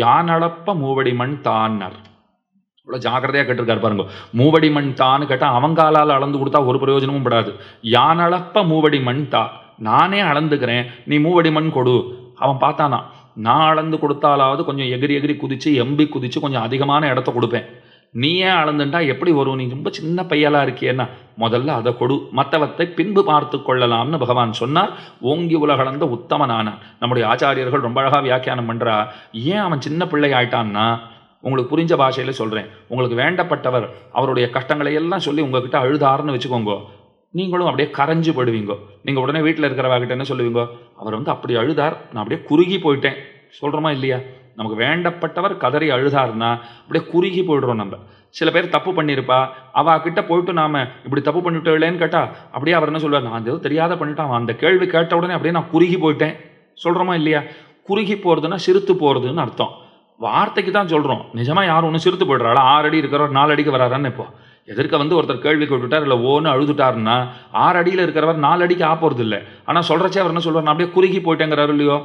யானளப்ப மூவடி மண் தான்னர். இவ்வளோ ஜாக்கிரதையாக கேட்டிருக்காரு பாருங்க. மூவடி மண் தான்னு கேட்டால் அவங்காலால் அளந்து கொடுத்தா ஒரு பிரயோஜனமும் படாது. யானளப்ப மூவடி மண் தா. நானே அளந்துக்கிறேன் நீ மூவடி மண் கொடு. அவன் பார்த்தானா நான் அளந்து கொடுத்தாலாவது கொஞ்சம் எகிரி எகிரி குதிச்சு எம்பி குதிச்சு கொஞ்சம் அதிகமான இடத்த கொடுப்பேன். நீ ஏன் அளந்துட்டா எப்படி வரும்? நீ ரொம்ப சின்ன பையலாக இருக்கியன்னா முதல்ல அதை கொடு. மற்றவத்தை பின்பு பார்த்து கொள்ளலாம்னு பகவான் சொன்னார். ஓங்கி உலகளந்த உத்தமனானான். நம்முடைய ஆச்சாரியர்கள் ரொம்ப அழகாக வியாக்கியானம் பண்ணுறா ஏன் அவன் சின்ன பிள்ளை ஆயிட்டான்னா உங்களுக்கு புரிஞ்ச பாஷையில் சொல்கிறேன் உங்களுக்கு வேண்டப்பட்டவர் அவருடைய கஷ்டங்களை எல்லாம் சொல்லி உங்ககிட்ட அழுதாருன்னு வச்சுக்கோங்க. நீங்களும் அப்படியே கரைஞ்சு போடுவீங்க நீங்கள் உடனே வீட்டில் இருக்கிறவகிட்ட என்ன சொல்லுவீங்க? அவர் வந்து அப்படி அழுதார். நான் அப்படியே குறுகி போயிட்டேன். சொல்கிறோமா இல்லையா? நமக்கு வேண்டப்பட்டவர் கதறி அழுதாருன்னா அப்படியே குறுகி போயிடுறோம் நம்ம. சில பேர் தப்பு பண்ணியிருப்பா அவள் கிட்ட போயிட்டு நாம இப்படி தப்பு பண்ணிட்டேன்னு கேட்டா அப்படியே அவர் என்ன சொல்லுவார்? நான் ஏதோ தெரியாத பண்ணிட்டான். அவன் அந்த கேள்வி கேட்ட உடனே அப்படியே நான் குறுகி போயிட்டேன். சொல்றோமா இல்லையா? குறுகி போறதுன்னா சிரித்து போறதுன்னு அர்த்தம். வார்த்தைக்கு தான் சொல்றோம். நிஜமா யாரும் ஒன்று சிரித்து போயிடுறாளா? ஆறு அடி இருக்கிறவர் நாலு அடிக்கு வராரான்னு இப்போ? எதிர்க்க வந்து ஒருத்தர் கேள்வி கேட்டுட்டார் இல்லை ஓன்னு அழுதுட்டாருன்னா ஆறு அடியில் இருக்கிறவர் நாலு அடிக்கு ஆ போகிறது இல்லை ஆனால் சொல்கிறச்சே அவர் என்ன சொல்வார் நான் அப்படியே குறுகி போயிட்டேங்கிறாரு இல்லையோ?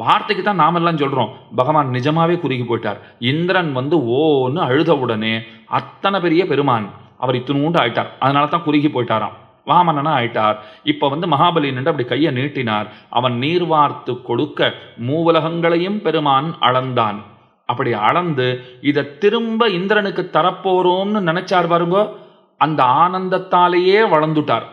வார்த்தைக்கு தான் நாமெல்லாம் சொல்கிறோம் பகவான் நிஜமாகவே குறுகி போயிட்டார். இந்திரன் வந்து ஓன்னு அழுத உடனே அத்தனை பெரிய பெருமான் அவர் இத்தினூண்டு ஆயிட்டார். அதனால தான் குறுகி போயிட்டாராம். வாமனனா ஆயிட்டார். இப்போ வந்து மகாபலி நின்று அப்படி கையை நீட்டினார். அவன் நீர் வார்த்து கொடுக்க மூவுலகங்களையும் பெருமான் அளந்தான். அப்படி அளந்து இதை திரும்ப இந்திரனுக்கு தரப்போறோம்னு நினைச்சார் பாருங்க அந்த ஆனந்தத்தாலேயே வளர்ந்துட்டார்.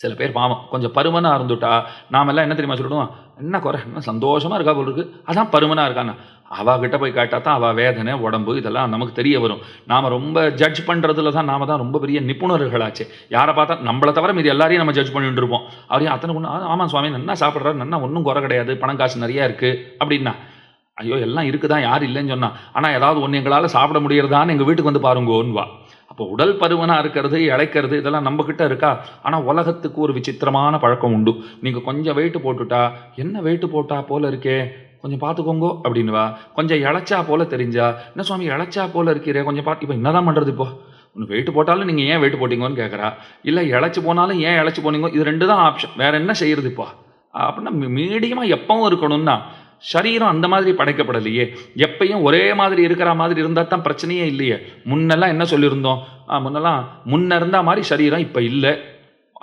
சில பேர் பாவம். கொஞ்சம் பருமனாக இருந்துட்டா நாமெல்லாம் என்ன தெரியுமா சொல்லிடுவோம் என்ன குறை? என்ன சந்தோஷமாக இருக்கா போல் இருக்குது அதான் பருமனாக இருக்கான்னு. அவ கிட்ட போய் கேட்டால் தான் அவள் வேதனை உடம்பு இதெல்லாம் நமக்கு தெரிய வரும். நாம் ரொம்ப ஜட்ஜ் பண்ணுறதுல தான் நாம தான் ரொம்ப பெரிய நிபுணர்களாச்சு. யாரை பார்த்தா நம்மளை தவிர மீது எல்லாரையும் நம்ம ஜட்ஜ் பண்ணிட்டு இருப்போம். அவரையும் அத்தனை ஒன்று ஆமாம் சுவாமி என்ன சாப்பிட்றாரு? என்ன ஒன்றும் குறை கிடையாது. பணம் காசு நிறையா இருக்குது அப்படின்னா ஐயோ எல்லாம் இருக்குதான் யார் இல்லைன்னு சொன்னால் ஆனால் ஏதாவது ஒன்று எங்களால் சாப்பிட முடியறதான்னு எங்கள் வீட்டுக்கு வந்து பாருங்கோன்னு வா அப்போ உடல் பருவனாக இருக்கிறது இழைக்கிறது இதெல்லாம் நம்மக்கிட்ட இருக்கா? ஆனால் உலகத்துக்கு ஒரு விசித்திரமான பழக்கம் உண்டு. நீங்கள் கொஞ்சம் வெயிட் போட்டுட்டா என்ன வெயிட் போட்டா போல இருக்கே? கொஞ்சம் பார்த்துக்கோங்க அப்படின்னுவா. கொஞ்சம் இழைச்சா போல தெரிஞ்சா? என்ன சுவாமி இழைச்சா போல இருக்கிறே? கொஞ்சம் பார்த்து இப்போ என்னதான் பண்ணுறது இப்போ? ஒன்று வெயிட்டு போட்டாலும் நீங்கள் ஏன் வெயிட் போட்டீங்கன்னு கேட்குறா இல்லை இழைச்சி போனாலும் ஏன் இழைச்சி போனீங்க? இது ரெண்டு தான் ஆப்ஷன் வேறு என்ன செய்கிறது இப்போ? அப்படின்னா மீடியமாக எப்பவும் இருக்கணும்னா சரீரம் அந்த மாதிரி படைக்கப்படலையே. எப்பயும் ஒரே மாதிரி இருக்கிற மாதிரி இருந்தால் தான் பிரச்சனையே இல்லையே. முன்னெல்லாம் என்ன சொல்லியிருந்தோம்? முன்னெல்லாம் முன்ன இருந்தால் மாதிரி சரீரம் இப்போ இல்லை.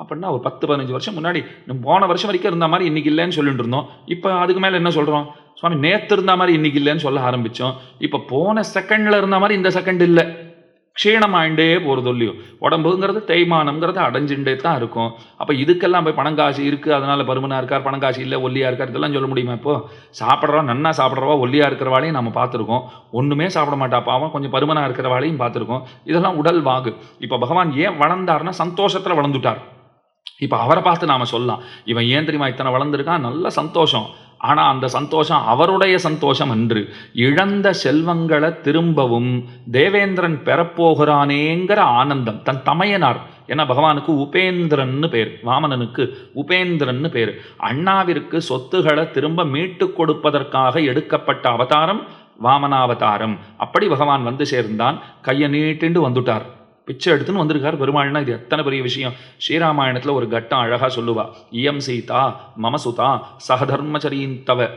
அப்படின்னா ஒரு பத்து பதினஞ்சு வருஷம் முன்னாடி போன வருஷம் வரைக்கும் இருந்த மாதிரி இன்றைக்கி இல்லைன்னு சொல்லிட்டு இருந்தோம். இப்போ அதுக்கு மேலே என்ன சொல்கிறோம் சுவாமி நேற்று இருந்த மாதிரி இன்னைக்கு இல்லைன்னு சொல்ல ஆரம்பித்தோம் இப்போ போன செகண்டில் இருந்த மாதிரி இந்த செகண்ட் இல்லை. க்ஷீணமாயிண்டே போகிறது இல்லையோ உடம்புங்கிறது தேய்மானம்ங்கிறது அடைஞ்சுட்டே தான் இருக்கும். அப்போ இதுக்கெல்லாம் போய் பணம் காசு இருக்குது அதனால் பருமனாக இருக்கார் பணம் காசு இல்லை ஒல்லியாக இருக்கார் இதெல்லாம் சொல்ல முடியுமா இப்போ? சாப்பிட்றவா நன்னா சாப்பிட்றவா ஒல்லியாக இருக்கிறவாளையும் நம்ம பார்த்துருக்கோம். ஒன்றுமே சாப்பிட மாட்டா பாவம் கொஞ்சம் பருமனாக இருக்கிறவாளையும் பார்த்துருக்கோம். இதெல்லாம் உடல் வாகு. இப்போ பகவான் ஏன் வளர்ந்தார்னா சந்தோஷத்தில் வளர்ந்துட்டார். இப்போ அவரை பார்த்து நாம் சொல்லலாம். இவன் ஏன் தெரியுமா இத்தனை வளர்ந்துருக்கான்? நல்ல சந்தோஷம். ஆனால் அந்த சந்தோஷம் அவருடைய சந்தோஷம் அன்று இழந்த செல்வங்களை திரும்பவும் தேவேந்திரன் பெறப்போகிறானேங்கிற ஆனந்தம். தன் தமையனார் ஏன்னா பகவானுக்கு உபேந்திரன்னு பேர் வாமனனுக்கு உபேந்திரன்னு பேர். அண்ணாவிற்கு சொத்துகளை திரும்ப மீட்டு கொடுப்பதற்காக எடுக்கப்பட்ட அவதாரம் வாமனாவதாரம். அப்படி பகவான் வந்து சேர்ந்தான் கையை நீட்டிண்டு வந்துட்டார். பிச்சை எடுத்துன்னு வந்திருக்கார் பெருமாள்னா இது எத்தனை பெரிய விஷயம். ஸ்ரீராமாயணத்தில் ஒரு கட்டம் அழகாக சொல்லுவா. இயம் சீதா மமசுதா தவ.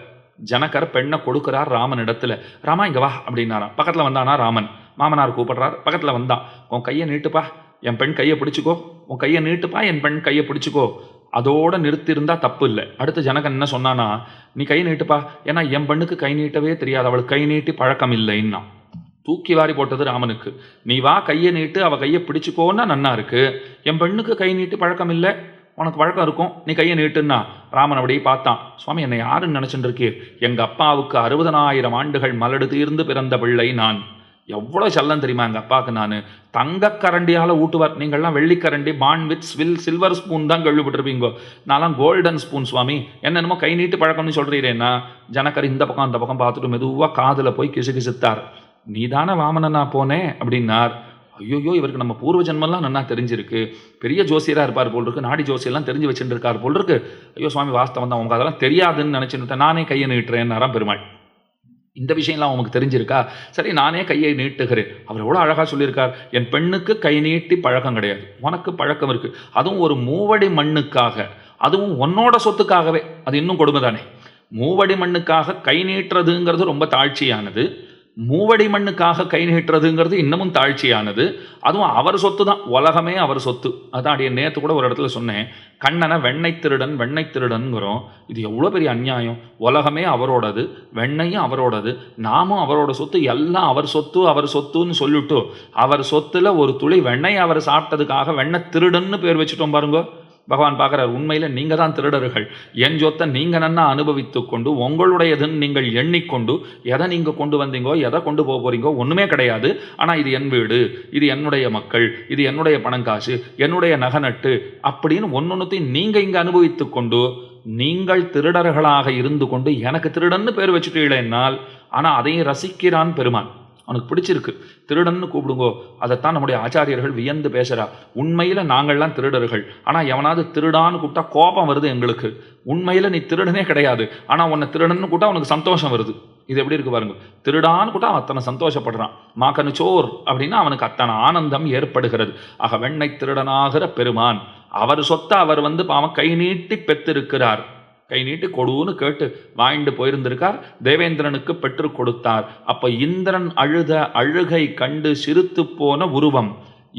ஜனகர் பெண்ணை கொடுக்கிறார் ராமன் இடத்துல. ராமா இங்கே வா அப்படின்னாராம். பக்கத்தில் வந்தானா ராமன். மாமனார் கூப்பிடுறார். பக்கத்தில் வந்தான் உன் கையை நீட்டுப்பா. என் பெண் கையை பிடிச்சிக்கோ. உன் கையை நீட்டுப்பா என் பெண் கையை பிடிச்சிக்கோ. அதோட நிறுத்தியிருந்தா தப்பு இல்லை. அடுத்து ஜனகன் என்ன சொன்னானா நீ கை நீட்டுப்பா. ஏன்னா என் பெண்ணுக்கு கை நீட்டவே தெரியாது. அவளுக்கு கை நீட்டி பழக்கம் இல்லைன்னா தூக்கி வாரி போட்டது ராமனுக்கு. நீ வா கையை நீட்டு அவள் கையை பிடிச்சிக்கோன்னா நன்னா இருக்கு. என் பெண்ணுக்கு கை நீட்டு பழக்கம் இல்லை. உனக்கு பழக்கம் இருக்கும். நீ கையை நீட்டுன்னா. ராமன் அப்படியே பார்த்தான். சுவாமி என்னை யாருன்னு நினச்சிட்டு இருக்கீர் எங்கள் அப்பாவுக்கு அறுபதனாயிரம் ஆண்டுகள் மலடு தீர்ந்து பிறந்த பிள்ளை நான். எவ்வளோ செல்லம் தெரியுமா எங்கள் அப்பாவுக்கு நான்? தங்கக்கரண்டியால் ஊட்டுவார். நீங்கள்லாம் வெள்ளிக்கரண்டி born with swill silver spoon தான் கழுவிப்பட்டிருப்பீங்கோ நான்லாம் கோல்டன் ஸ்பூன் சுவாமி. என்னென்னமோ கை நீட்டு பழக்கம்னு சொல்கிறீரேன்னா ஜனக்கர் இந்த பக்கம் அந்த பக்கம் பார்த்துட்டு மெதுவாக காதில் போய் கிசு கிசுத்தார் நீதான வாமனனா போனேன் அப்படின்னார். ஐயோயோ இவருக்கு நம்ம பூர்வ ஜென்மெல்லாம் நன்னா தெரிஞ்சிருக்கு. பெரிய ஜோசியராக இருப்பார் போல் இருக்கு நாடி ஜோசியெல்லாம் தெரிஞ்சு வச்சுட்டு இருக்கார் போல் இருக்கு ஐயோ சுவாமி வாஸ்தவம் தான். உங்களுக்கு அதெல்லாம் தெரியாதுன்னு நினச்சிட்டு நானே கையை நீட்டுறேன்னாராம் பெருமாள். இந்த விஷயம்லாம் அவனுக்கு தெரிஞ்சிருக்கா? சரி நானே கையை நீட்டுகிறேன். அவர் எவ்வளோ அழகாக சொல்லியிருக்கார். என் பெண்ணுக்கு கை நீட்டி பழக்கம் கிடையாது. உனக்கு பழக்கம் இருக்கு. அதுவும் ஒரு மூவடி மண்ணுக்காக. அதுவும் உன்னோட சொத்துக்காகவே. அது இன்னும் கொடுமை தானே மூவடி மண்ணுக்காக கை நீட்டுறதுங்கிறது ரொம்ப தாழ்ச்சியானது. மூவடி மண்ணுக்காக கை நீட்டுறதுங்கிறது இன்னமும் தாழ்ச்சியானது. அதுவும் அவர் சொத்து தான் உலகமே அவர் சொத்து. அதான் அடைய நேற்று கூட ஒரு இடத்துல சொன்னேன். கண்ணனை வெண்ணெய் திருடன் வெண்ணெய் திருடன்கிறோம் இது எவ்வளோ பெரிய அநியாயம். உலகமே அவரோடது வெண்ணையும் அவரோடது நாமும் அவரோட சொத்து எல்லாம் அவர் சொத்து அவர் சொத்துன்னு சொல்லிவிட்டு அவர் சொத்துல ஒரு துளி வெண்ணெய் அவர் சாப்பிட்டதுக்காக வெண்ணெய் திருடன்னு பேர் வச்சுட்டோம் பாருங்க. பகவான் பார்க்குறார் உண்மையில் நீங்கள் தான் திருடர்கள். என் சொத்தை நீங்கள் நன்னா அனுபவித்து கொண்டு உங்களுடையதுன்னு நீங்கள் எண்ணிக்கொண்டு எதை நீங்கள் கொண்டு வந்தீங்கோ எதை கொண்டு போக போகிறீங்கோ ஒன்றுமே கிடையாது. ஆனால் இது என் வீடு இது என்னுடைய மக்கள் இது என்னுடைய பணங்காசு என்னுடைய நகநட்டு அப்படின்னு ஒன்று ஒன்றுத்தையும் நீங்கள் இங்கே அனுபவித்து கொண்டு நீங்கள் திருடர்களாக இருந்து கொண்டு எனக்கு திருடன்னு பேர் வச்சுட்டீங்களேன்னால் ஆனால் அதையும் ரசிக்கிறான் பெருமான். அவனுக்கு பிடிச்சிருக்கு. திருடன்னு கூப்பிடுங்கோ. அதைத்தான் நம்முடைய ஆச்சாரியர்கள் வியந்து பேசுகிறா உண்மையில் நாங்கள்லாம் திருடர்கள். ஆனால் எவனாவது திருடான்னு கூப்பிட்டா கோபம் வருது எங்களுக்கு. உண்மையில் நீ திருடனே கிடையாது. ஆனால் உன்னை திருடன்னு கூட்டா அவனுக்கு சந்தோஷம் வருது. இது எப்படி இருக்கு பாருங்க. திருடான்னு கூட்டா அவன் அத்தனை சந்தோஷப்படுறான். மாக்கனு சோர் அப்படின்னா அவனுக்கு அத்தனை ஆனந்தம் ஏற்படுகிறது. ஆக வெண்ணை திருடனாகிற பெருமான். அவர் சொத்தை அவர் வந்து பாவம் கை நீட்டி பெற்றிருக்கிறார் கை நீட்டி கொடுன்னு கேட்டு வாங்கிட்டு போயிருந்திருக்கார். தேவேந்திரனுக்கு பெற்று கொடுத்தார். அப்ப இந்திரன் அழுத அழுகை கண்டு சிரித்து போன உருவம்.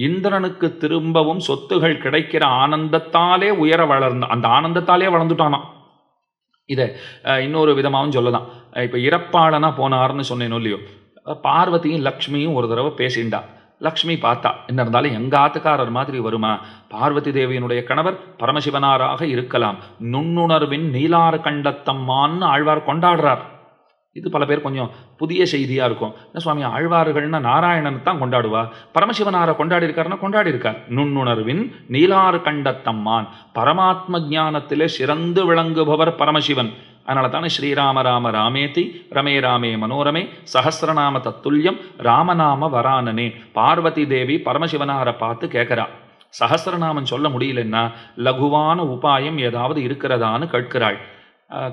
இந்திரனுக்கு திரும்பவும் சொத்துகள் கிடைக்கிற ஆனந்தத்தாலே உயர வளர்ந்த அந்த ஆனந்தத்தாலே வளர்ந்துட்டானா? இதை இன்னொரு விதமாகவும் சொல்லலாம். இப்போ இறப்பாளனா போனார்னு சொன்னேன் இல்லையோ? பார்வதியும் லக்ஷ்மியும் ஒரு தடவை பேசிண்டா. லக்ஷ்மி பார்த்தா என்ன இருந்தாலும் எங்க ஆத்துக்காரர் மாதிரி வருமா? பார்வதி தேவியினுடைய கணவர் பரமசிவனாராக இருக்கலாம். நுண்ணுணர்வின் நீலாறு கண்டத்தம்மான்னு ஆழ்வார் கொண்டாடுறார். இது பல பேர் கொஞ்சம் புதிய செய்தியா இருக்கும். என்ன சுவாமி ஆழ்வார்கள்னா நாராயணன் தான் கொண்டாடுவா? பரமசிவனாரை கொண்டாடி இருக்காருன்னா கொண்டாடி இருக்கார் நுண்ணுணர்வின் நீலாறு கண்டத்தம்மான். பரமாத்ம ஞானத்திலே சிறந்து விளங்குபவர் பரமசிவன். அதனால தானே ஸ்ரீராம ராம ராமேதி ரமே ராமே மனோரமே சஹசிரநாம தத்துல்யம் ராமநாம வரானனே. பார்வதி தேவி பரமசிவனாரை பார்த்து கேட்குறா சஹசிரநாமம் சொல்ல முடியலன்னா லகுவான உபாயம் ஏதாவது இருக்கிறதான்னு கேட்கிறாள்.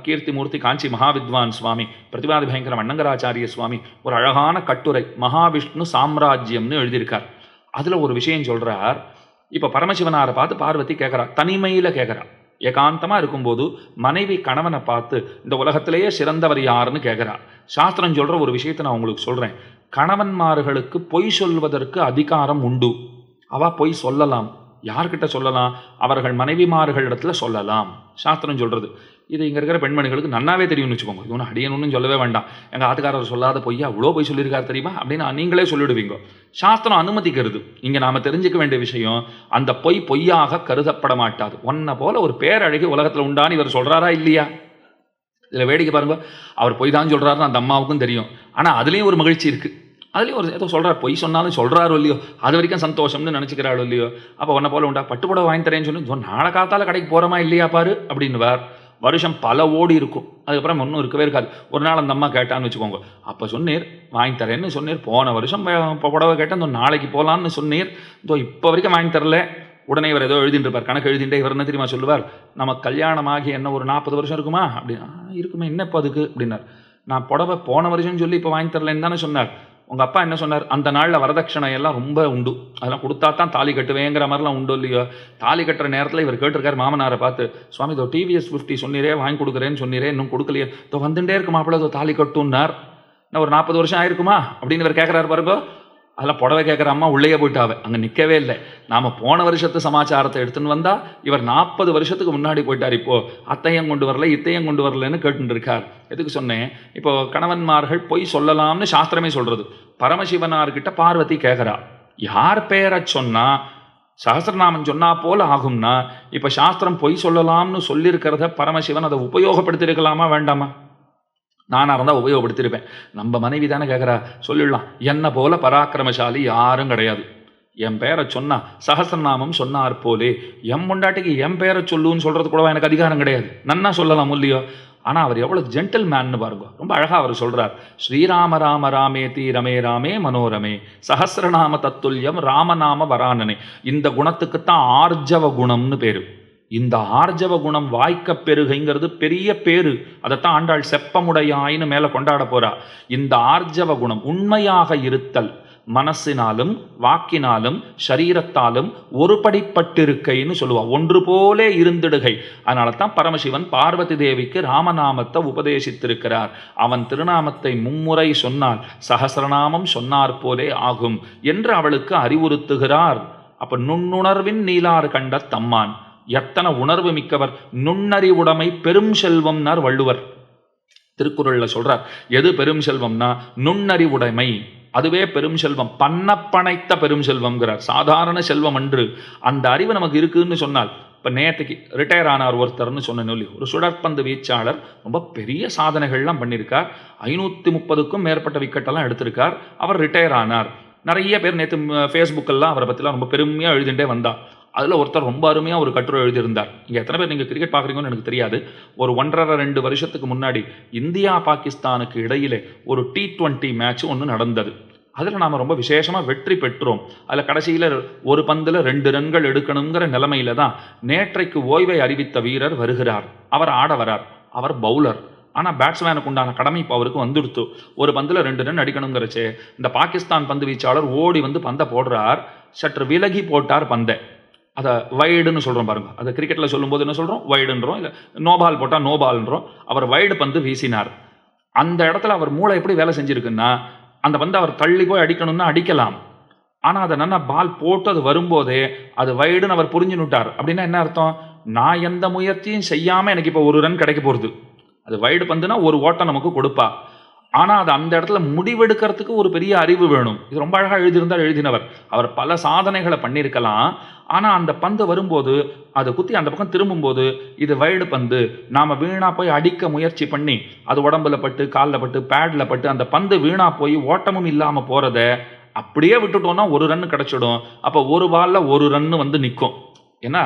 கீர்த்திமூர்த்தி காஞ்சி மகாவித்வான் சுவாமி பிரதிபாதி பயங்கர அண்ணங்கராச்சாரிய சுவாமி ஒரு அழகான கட்டுரை மகாவிஷ்ணு சாம்ராஜ்யம்னு எழுதியிருக்கார். அதில் ஒரு விஷயம் சொல்கிறார் இப்போ பரமசிவனாரை பார்த்து பார்வதி கேட்கறா தனிமையில கேட்கறா. ஏகாந்தமாக இருக்கும்போது மனைவி கணவனை பார்த்து இந்த உலகத்திலேயே சிறந்தவர் யாருன்னு கேட்குறா சாஸ்திரம் சொல்கிற ஒரு விஷயத்தை நான் உங்களுக்கு சொல்கிறேன் கணவன்மார்களுக்கு பொய் சொல்வதற்கு அதிகாரம் உண்டு. அவள் பொய் சொல்லலாம். யார்கிட்ட சொல்லலாம்? அவர்கள் மனைவிமார்களிடத்துல சொல்லலாம். சாஸ்திரம் சொல்கிறது இது இங்கே இருக்கிற பெண்மணிகளுக்கு நன்னாவே தெரியும்னு வச்சுக்கோங்க. இது ஒன்றும் அடியணும்னு சொல்லவே வேண்டாம். எங்கள் ஆத்துக்காரர் சொல்லாத பொய்யா அவ்வளோ போய் சொல்லியிருக்காரு தெரியுமா? அப்படின்னு நீங்களே சொல்லிடுவீங்க. சாஸ்திரம் அனுமதிக்கிறது. இங்கே நாம் தெரிஞ்சுக்க வேண்டிய விஷயம் அந்த பொய் பொய்யாக கருதப்பட மாட்டாது. ஒன்ன போல ஒரு பேரழகி உலகத்தில் உண்டான்னு இவர் சொல்கிறாரா இல்லையா? இதில் வேடிக்கை பாருங்க. அவர் பொய் தான் சொல்றாருன்னு அந்த அம்மாவுக்கும் தெரியும். ஆனால் அதுலேயும் ஒரு மகிழ்ச்சி இருக்குது அதுலேயும் ஒரு ஏதோ சொல்கிறார் பொய் சொன்னாலும் சொல்கிறாரோ இல்லையோ? அது வரைக்கும் சந்தோஷம்னு நினச்சிக்கிறாரோ இல்லையோ? அப்போ உன்ன போல உண்டா? பட்டு வாங்கி தரேன்னு சொல்லி நாளை காலத்தால் கடைக்கு போகிறோமா இல்லையா பாரு? அப்படின்னுவார். வருஷம் பல ஓடி இருக்கும். அதுக்கப்புறம் ஒன்றும் இருக்கவே இருக்காது. ஒரு நாள் அந்த அம்மா கேட்டான்னு வச்சுக்கோங்க. அப்போ சொன்னீர் வாங்கி தரேன்னு சொன்னீர் போன வருஷம் இப்போ புடவை கேட்டேன் இந்த நாளைக்கு போகலான்னு சொன்னீர். இதோ இப்போ வரைக்கும் வாங்கி தரல. உடனே இவர் ஏதோ எழுதிட்டுருப்பார் கணக்கு எழுதிட்டே இவர் என்ன தெரியுமா சொல்லுவார்? நம்ம கல்யாணமாகி என்ன ஒரு நாற்பது வருஷம் இருக்குமா? அப்படின்னா இருக்குமே என்ன இப்போ அதுக்கு? அப்படின்னார். நான் புடவை போன வருஷம்னு சொல்லி இப்போ வாங்கி தரலன்னு தானே சொன்னார். உங்கள் அப்பா என்ன சொன்னார்? அந்த நாளில் வரதட்சணை எல்லாம் ரொம்ப உண்டு. அதெல்லாம் கொடுத்தா தான் தாலி கட்டுவேங்கிற மாதிரிலாம் உண்டு இல்லையோ? தாலி கட்டுற நேரத்தில் இவர் கேட்டிருக்காரு மாமனாரை பார்த்து சுவாமி இதோ டிவிஎஸ் ஃபிஃப்டி சொன்னீரே வாங்கி கொடுக்குறேன்னு சொன்னீரே இன்னும் கொடுக்கலையே. இதோ வந்துட்டே இருக்கு மாப்பிள்ளை இதோ தாலி கட்டுன்னார். இன்னும் ஒரு நாற்பது வருஷம் ஆயிருக்குமா? அப்படின்னு இவர் கேட்குறாரு பாருங்க. அதெல்லாம் புடவை கேட்குற அம்மா உள்ளேயே போயிட்டாவே. அங்கே நிற்கவே இல்லை. நாம போன வருஷத்து சமாச்சாரத்தை எடுத்துன்னு வந்தால் இவர் நாற்பது வருஷத்துக்கு முன்னாடி போயிட்டார் இப்போ. அத்தையும் கொண்டு வரல இத்தையும் கொண்டு வரலன்னு கேட்டுருக்கார். எதுக்கு சொன்னேன்? இப்போ கணவன்மார்கள் பொய் சொல்லலாம்னு சாஸ்திரமே சொல்கிறது பரமசிவனார்கிட்ட பார்வதி கேட்குறா யார் பேரை சொன்னால் சஹசிரநாமம் சொன்னா போல ஆகும்னா இப்போ சாஸ்திரம் பொய் சொல்லலாம்னு சொல்லியிருக்கிறத பரமசிவன் அதை உபயோகப்படுத்தியிருக்கலாமா வேண்டாமா? நானாக இருந்தால் உபயோகப்படுத்தியிருப்பேன். நம்ம மனைவி தானே கேட்குறா சொல்லிடலாம். என்னை போல பராக்கிரமசாலி யாரும் கிடையாது. என் பேரை சொன்னா சகசநாமம் சொன்னார் போலே. எம் முண்டாட்டிக்கு என் பேரை சொல்லுன்னு சொல்கிறது கூட எனக்கு அதிகாரம் கிடையாது. நன்னா சொல்லலாம் இல்லையோ? ஆனால் அவர் எவ்வளோ ஜென்டில் மேன்னு பாருங்க. ரொம்ப அழகா அவர் சொல்கிறார் ஸ்ரீராம ராம ராமே தீ ரமே ராமே மனோரமே. சஹசிரநாம தத்துல்யம் ராமநாம வராணனே இந்த குணத்துக்குத்தான் ஆர்ஜவ குணம்னு பேர். இந்த ஆர்ஜவ குணம் வாய்க்க பெருகைங்கிறது பெரிய பேரு அதைத்தான் ஆண்டாள் செப்பமுடையாயின்னு மேலே கொண்டாட போறா. இந்த ஆர்ஜவ குணம் உண்மையாக இருத்தல் மனசினாலும் வாக்கினாலும் சரீரத்தாலும் ஒருபடிப்பட்டிருக்கைன்னு சொல்லுவா. ஒன்று போலே இருந்திடுகை. அதனால தான் பரமசிவன் பார்வதி தேவிக்கு ராமநாமத்தை உபதேசித்திருக்கிறார். அவன் திருநாமத்தை மும்முறை சொன்னால் சகசரநாமம் சொன்னார் போலே ஆகும் என்று அவளுக்கு அறிவுறுத்துகிறார். அப்ப நுண்ணுணர்வின் நீலார் கண்ட தம்மான். எத்தனை உணர்வு மிக்கவர். நுண்ணறிவுடைமை பெரும் செல்வம்னார் வள்ளுவர். திருக்குறள்ல சொல்றார் எது பெரும் செல்வம்னா நுண்ணறிவுடைமை அதுவே பெரும் செல்வம். பண்ணப்பனைத்த பெரும் செல்வம்ங்கிறார். சாதாரண செல்வம் அன்று. அந்த அறிவு நமக்கு இருக்குன்னு சொன்னால் இப்போ நேற்றுக்கு ரிட்டையர் ஆனார் ஒருத்தர்னு சொன்ன சொல்லி ஒரு சுழற்பந்து வீச்சாளர் ரொம்ப பெரிய சாதனைகள்லாம் பண்ணியிருக்கார் ஐநூற்றி முப்பதுக்கும் மேற்பட்ட விக்கெட்டெல்லாம் எடுத்திருக்கார். அவர் ரிட்டையர் ஆனார். நிறைய பேர் நேற்று ஃபேஸ்புக்கெல்லாம் அவரை பற்றிலாம் ரொம்ப பெருமையாக எழுதிண்டே வந்தார் அதில் ஒருத்தர் ரொம்ப அருமையாக ஒரு கட்டுரை எழுதியிருந்தார். இங்கே எத்தனை பேர் நீங்கள் கிரிக்கெட் பார்க்குறீங்கன்னு எனக்கு தெரியாது. ஒரு ஒன்றரை ரெண்டு வருஷத்துக்கு முன்னாடி இந்தியா பாகிஸ்தானுக்கு இடையிலே ஒரு டி ட்வெண்ட்டி மேட்ச் ஒன்று நடந்தது. அதில் நாம் ரொம்ப விசேஷமாக வெற்றி பெற்றோம். அதில் கடைசியில் ஒரு பந்தில் ரெண்டு ரன்கள் எடுக்கணுங்கிற நிலைமையில தான் நேற்றைக்கு ஓய்வை அறிவித்த வீரர் வருகிறார். அவர் ஆட வரார். அவர் பவுலர் ஆனால் பேட்ஸ்மேனுக்கு உண்டான கடமை இப்போ அவருக்கு வந்துடுத்து. ஒரு பந்தில் ரெண்டு ரன் அடிக்கணுங்கிறச்சே இந்த பாகிஸ்தான் பந்து வீச்சாளர் ஓடி வந்து பந்தை போடுறார். சற்று விலகி போட்டார் பந்தை. அதை வைடுன்னு சொல்கிறோம் பாருங்க. அதை கிரிக்கெட்டில் சொல்லும்போது என்ன சொல்கிறோம் வைடுன்றோம் இல்லை நோபால் போட்டால் நோபால்ன்றோம் அவர் வைடு பந்து வீசினார். அந்த இடத்துல அவர் மூளை எப்படி வேலை செஞ்சுருக்குன்னா அந்த பந்து அவர் தள்ளி போய் அடிக்கணும்னா அடிக்கலாம். ஆனால் அதை நல்லா பால் போட்டு அது வரும்போதே அது வைடுன்னு அவர் புரிஞ்சுனுட்டார் அப்படின்னா என்ன அர்த்தம்? நான் எந்த முயற்சியும் செய்யாமல் எனக்கு இப்போ ஒரு ரன் கிடைக்க போகிறது அது வைடு பந்துனா ஒரு ஓட்டம் நமக்கு கொடுப்பா. ஆனால் அது அந்த இடத்துல முடிவெடுக்கிறதுக்கு ஒரு பெரிய அறிவு வேணும். இது ரொம்ப அழகாக எழுதியிருந்தார் எழுதினவர். அவர் பல சாதனைகளை பண்ணியிருக்கலாம். ஆனால் அந்த பந்து வரும்போது அதை குத்தி அந்த பக்கம் திரும்பும்போது இது வைடு பந்து நாம் வீணாக போய் அடிக்க முயற்சி பண்ணி அது உடம்புல பட்டு காலில் பட்டு பேடில் பட்டு அந்த பந்து வீணாக போய் ஓட்டமும் இல்லாமல் போகிறத அப்படியே விட்டுட்டோம்னா ஒரு ரன் கிடச்சிடும். அப்போ ஒரு பாலில் ஒரு ரன்னு வந்து நிற்கும் ஏன்னா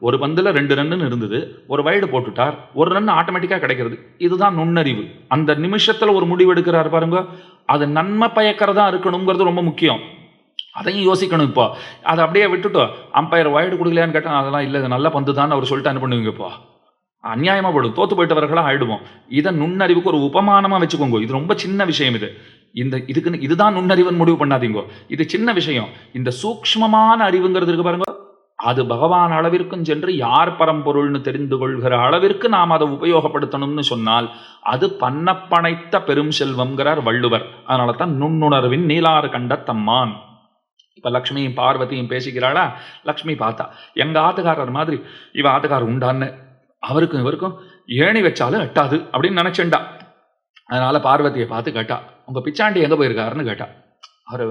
ஒரு பந்தில் ரெண்டு ரன்னு இருந்தது. ஒரு வைடு போட்டுட்டார். ஒரு ரன் ஆட்டோமேட்டிக்காக கிடைக்கிறது. இதுதான் நுண்ணறிவு. அந்த நிமிஷத்தில் ஒரு முடிவு எடுக்கிறார் பாருங்க. அது நன்மை பயக்கிறதா இருக்கணுங்கிறது ரொம்ப முக்கியம். அதையும் யோசிக்கணும் இப்போ. அதை அப்படியே விட்டுட்டோம் அம்பையர் வைடு கொடுக்கலையான்னு கேட்டால் அதெல்லாம் இல்லை. இது நல்ல பந்து தான் அவர் சொல்லிட்டு அனுப்பிடுவீங்க இப்போ அநியாயமாக போடும். தோத்து போயிட்டவர்களாக ஆயிடுவோம். இதை நுண்ணறிவுக்கு ஒரு உபமானமாக வச்சுக்கோங்க. இது ரொம்ப சின்ன விஷயம் இது. இந்த இதுக்குன்னு இதுதான் நுண்ணறிவுன்னு முடிவு பண்ணாதீங்க. இது சின்ன விஷயம். இந்த சூக்ஷ்மமான அறிவுங்கிறது இருக்கு பாருங்க. அது பகவான் அளவிற்கும் சென்று யார் பரம்பொருள்னு தெரிந்து கொள்கிற அளவிற்கு நாம் அதை உபயோகப்படுத்தணும்னு சொன்னால் அது பண்ணப்பனைத்த பெரும் செல்வம்ங்கிறார் வள்ளுவர். அதனால தான் நுண்ணுணர்வின் நீலாறு கண்ட தம்மான். இப்போ லக்ஷ்மியும் பார்வதியும் பேசிக்கிறாளா லக்ஷ்மி பார்த்தா எங்கள் ஆத்துக்காரர் மாதிரி இவ ஆத்துக்காரர் உண்டான்னு அவருக்கும் இவருக்கும் ஏணி வச்சாலும் எட்டாது அப்படின்னு நினச்சேண்டா அதனால பார்வதியை பார்த்து கேட்டா உங்கள் பிச்சாண்டி எங்கே போயிருக்காருன்னு கேட்டா. அவர்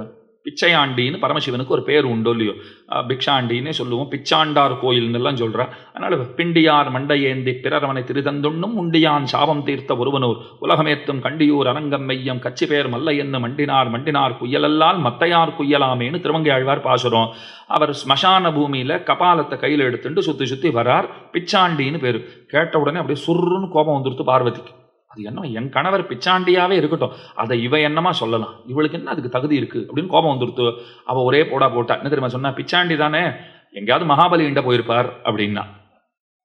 பிச்சையாண்டின்னு பரமசிவனுக்கு ஒரு பேர் உண்டோ இல்லையோ? அஹ் பிக்ஷாண்டின்னே சொல்லுவோம். பிச்சாண்டார் கோயில்னுலாம் எல்லாம் அதனால் அதனால பிண்டியார் மண்டையேந்தி பிறரவனை திருதந்துண்ணும் உண்டியான் சாபம் தீர்த்த ஒருவனூர். உலகமேத்தும் கண்டியூர் அரங்கம் மையம் கச்சி பேர் மல்ல என்ன மண்டினார் மண்டினார் குய்யலல்லால் மத்தையார் குய்யலாமேன்னு திருமங்கை ஆழ்வார் பாசுறோம் அவர் ஸ்மசான பூமியில் கபாலத்தை கையில் எடுத்துட்டு சுற்றி சுற்றி வரார். பிச்சாண்டின்னு பேர். கேட்ட உடனே அப்படியே சுருன்னு கோபம் வந்துடுத்து பார்வதிக்கு. அது என்ன? என் கணவர் பிச்சாண்டியாவே இருக்கட்டும். அதை இவ என்னமா சொல்லலாம்? இவளுக்கு என்ன அதுக்கு தகுதி இருக்கு? அப்படின்னு கோபம் வந்துடுத்து அவ ஒரே போடா போட்டா. என்ன தெரியுமா சொன்னா? பிச்சாண்டி தானே? எங்கேயாவது மகாபலிகிட்ட போயிருப்பார் அப்படின்னா.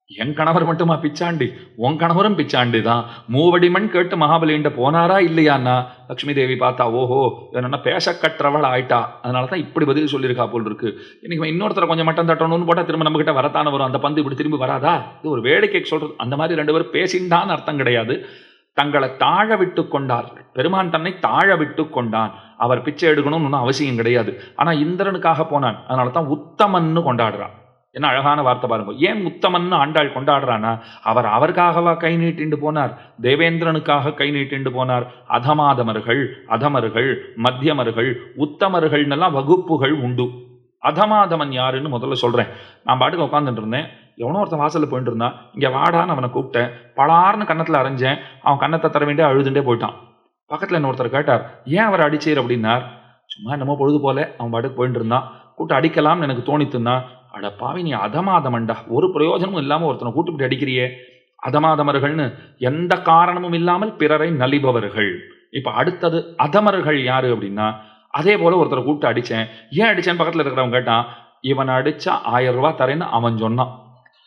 என் கணவர் மட்டுமா பிச்சாண்டி? உன் கணவரும் பிச்சாண்டி தான். மூவடிமண் கேட்டு மகாபலியின்ட போனாரா இல்லையான்னா? லக்ஷ்மி தேவி பார்த்தா ஓஹோ என்னன்னா பேச கற்றவள் ஆயிட்டா? அதனால தான் இப்படி பதில் சொல்லியிருக்கா போல் இருக்கு. இன்னைக்கு இன்னொருத்தரை கொஞ்சம் மட்டம் தட்டணும்னு போட்டால் திரும்ப நம்ம கிட்ட வரத்தானே வரும். அந்த பந்து இப்படி திரும்பி வராதா? இது ஒரு வேடிக்கைக்கு சொல்றது. அந்த மாதிரி ரெண்டு பேரும் பேசின்டான்னு அர்த்தம் கிடையாது. தங்களை தாழ விட்டு கொண்டார்கள். பெருமான் தன்னை தாழ விட்டு கொண்டான். அவர் பிச்சை எடுக்கணும்னு ஒன்றும் அவசியம் கிடையாது. ஆனா இந்திரனுக்காக போனான். அதனால தான் உத்தமன்னு கொண்டாடுறான். என்ன அழகான வார்த்தை பாருங்க. ஏன் உத்தமன்னு ஆண்டாள் கொண்டாடுறானா அவர் அவருக்காகவா கை நீட்டிண்டு போனார்? தேவேந்திரனுக்காக கை நீட்டிண்டு போனார். அதமாதமர்கள் அதமர்கள் மத்தியமர்கள் உத்தமர்கள்னெல்லாம் வகுப்புகள் உண்டு. அதமாதமன் யாருன்னு முதல்ல சொல்றேன். நான் பாட்டுக்கு உட்காந்துட்டு இருந்தேன். எவனோ ஒருத்தன் வாசலில் போயிட்டு இருந்தான் இங்கே வாடான்னு அவனை கூப்பிட்டேன். பலார்னு கன்னத்தில் அரைஞ்சேன். அவன் கன்னத்தை தர வேண்டிய அழுதுண்டே போயிட்டான். பக்கத்தில் என்ன ஒருத்தர் கேட்டார் ஏன் அவரை அடிச்சீர்? அப்படின்னார். சும்மா என்னமோ பொழுது போல அவன் பாட்டுக்கு போயிட்டு இருந்தான் கூட்டு அடிக்கலாம்னு எனக்கு தோணித்துந்தான் அட பாவி நீ அதமாதமண்டா. ஒரு பிரயோஜனமும் இல்லாமல் ஒருத்தனை கூட்டுப்பிட்டு அடிக்கிறியே. அதமாதமர்கள்னு எந்த காரணமும் இல்லாமல் பிறரை நலிபவர்கள். இப்போ அடுத்தது அதமர்கள் யாரு அப்படின்னா அதே போல ஒருத்தரை கூப்பிட்டு அடித்தேன் ஏன் அடித்தேன்னு பக்கத்தில் இருக்கிறவங்க கேட்டான் இவன் அடித்தா ஆயிரம் ரூபா தரேன்னு அவன் சொன்னான்.